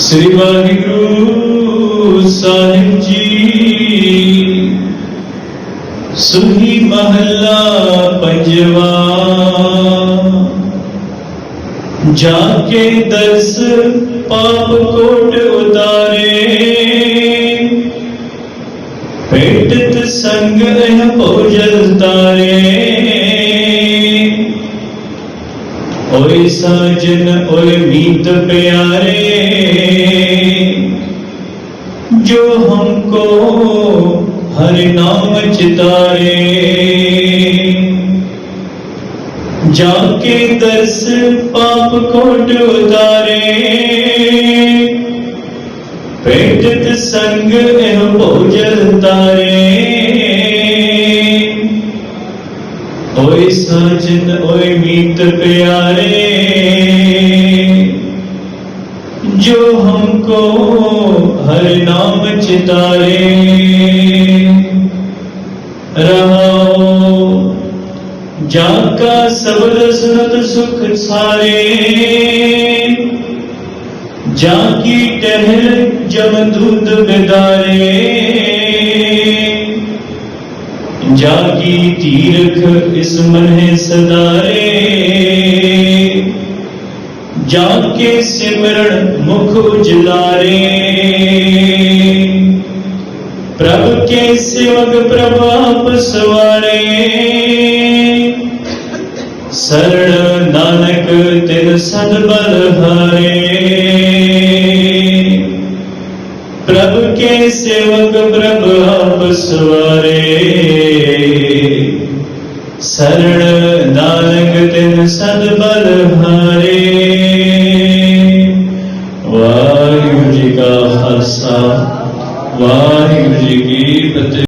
ਸ੍ਰੀ ਵਾਹਿਗੁਰੂ ਸਾਹਿਬ ਜੀ, ਸੁਹੀ ਮਹੱਲਾ ਪੰਜਵਾ, ਜਾ ਕੇ ਦਸ ਪਾਪ ਕੋਟ ਉਤਾਰੇ। ਪੇਟਤ ਸੰਗ ਇਹ ਭੋਜਲ ਤਾਰੇ। اوئے ساجن، اوئے میت پیارے، جو ہم کو ہر نام چتارے۔ جا کے درس پاپ کوٹ اتارے، پیٹت سنگ اے احباب اوئی ساجن اوئی میت پیارے جو ہم کو ہر نام چتارے رہو جا کا سبر سنت سکھ سارے جا کی ٹہل جب دودھ بیدارے جاگی تیرک اس منہ سدارے جاگ کے سمرن مکھ اجلارے۔ پرب کے سیوگ پرباپ سوارے۔ سرڑ نانک تیر سد بل ہارے۔ پرب کے سیوگ پرباپ سوارے۔ ਸਰਣ ਨਾਨਕ ਤਿਨ ਸਦ ਬਲ ਹਾਰੇ ਵਾਹਿਗੁਰੂ ਜੀ ਕਾ ਖਾਲਸਾ ਵਾਹਿਗੁਰੂ ਜੀ ਕੀ ਫਤਿਹ